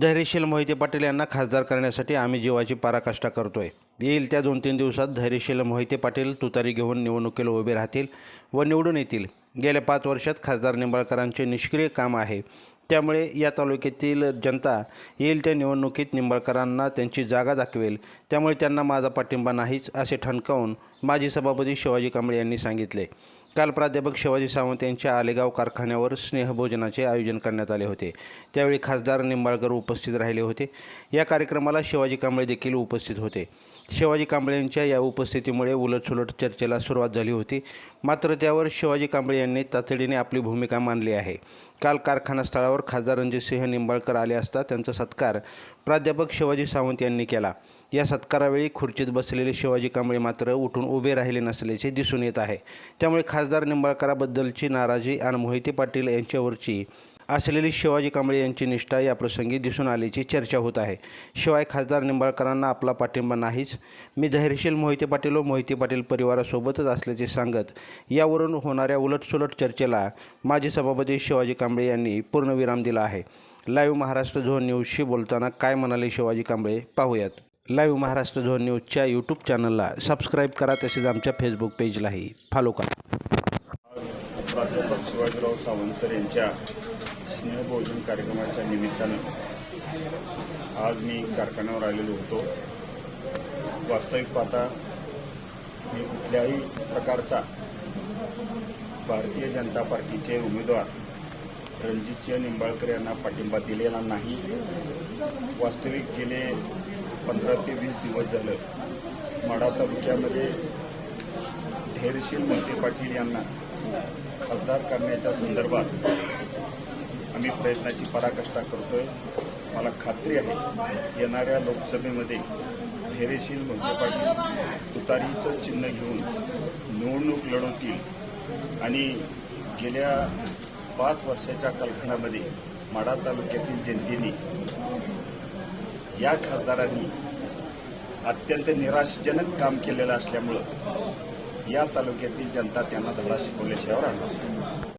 धैर्यशील मोहिते पाटील यांना खासदार करण्यासाठी आम्ही जीवाची पराकाष्ठा करतोय. येईल त्या दोन तीन दिवसात धैर्यशील मोहिते पाटील तुतारी घेऊन निवडणुकीला उभे राहतील व निवडून येतील. गेल्या पाच वर्षात खासदार निंबाळकरांचे निष्क्रिय काम आहे. त्यामुळे या तालुक्यातील जनता येईल त्या निवडणुकीत निंबाळकरांना त्यांची जागा दाखवेल. त्यामुळे त्यांना माझा पाठिंबा नाहीच असे ठणकावून माजी सभापती शिवाजी कांबळे यांनी सांगितले. काल प्राध्यापक शिवाजी सावंत यांच्या आलेगाव कारखान्यावर स्नेहभोजनाचे आयोजन करण्यात आले होते. त्यावेळी खासदार निंबाळकर उपस्थित राहिले होते. या कार्यक्रमाला शिवाजी कांबळे देखील उपस्थित होते. शिवाजी कांबळे यांच्या या उपस्थितीमुळे उलटसुलट चर्चेला सुरुवात झाली होती. मात्र त्यावर शिवाजी कांबळे यांनी तातडीने आपली भूमिका मांडली आहे. काल कारखाना स्थळावर खासदार रणजितसिंह निंबाळकर आले असता त्यांचा सत्कार प्राध्यापक शिवाजी सावंत यांनी केला. या सत्कारावेळी खुर्चीत बसलेले शिवाजी कांबळे मात्र उठून उभे राहिले नसल्याचे दिसून येत आहे. त्यामुळे खासदार निंबाळकराबद्दलची नाराजी आणि मोहिते पाटील यांच्यावरची असलेली शिवाजी कांबळे यांची निष्ठा या प्रसंगी दिसून आल्याची चर्चा होत आहे. शिवाय खासदार निंबाळकरांना आपला पाठिंबा नाहीच. मी धैर्यशील मोहिते पाटील व मोहिते पाटील परिवारासोबतच असल्याचे सांगत यावरून होणाऱ्या उलटसुलट चर्चेला माजी सभापती शिवाजी कांबळे यांनी पूर्णविराम दिला आहे. लाईव्ह महाराष्ट्र झोन न्यूजशी बोलताना काय म्हणाले शिवाजी कांबळे पाहूयात. लाईव्ह महाराष्ट्र झोन न्यूजच्या यूट्यूब चॅनलला सबस्क्राईब करा तसेच आमच्या फेसबुक पेजलाही फॉलो करा. प्राध्यापक शिवाजीराव सावंत सर यांच्या स्नेहभोजन कार्यक्रमाच्या निमित्तानं आज मी कारखान्यावर आलेलो होतो. वास्तविक पाहता मी कुठल्याही प्रकारचा भारतीय जनता पार्टीचे उमेदवार रणजितसिंह निंबाळकर यांना पाठिंबा दिलेला नाही. वास्तविक गेले पंधरा ते वीस दिवस झालं. माढा तालुक्यामध्ये धैर्यशील मोहिते पाटील यांना खासदार करण्याच्या संदर्भात आम्ही प्रयत्नाची पराकाष्ठा करतोय. मला खात्री आहे येणाऱ्या लोकसभेमध्ये धैर्यशील मोहिते पाटील तुतारीचं चिन्ह घेऊन निवडणूक लढवतील आणि गेल्या पाच वर्षाच्या कालखंडामध्ये माढा तालुक्यातील जनतेने या खासदारांनी अत्यंत निराशजनक काम केलेलं असल्यामुळं या तालुक्यातील जनता त्यांना धडा शिकवल्याशिवाय राहणार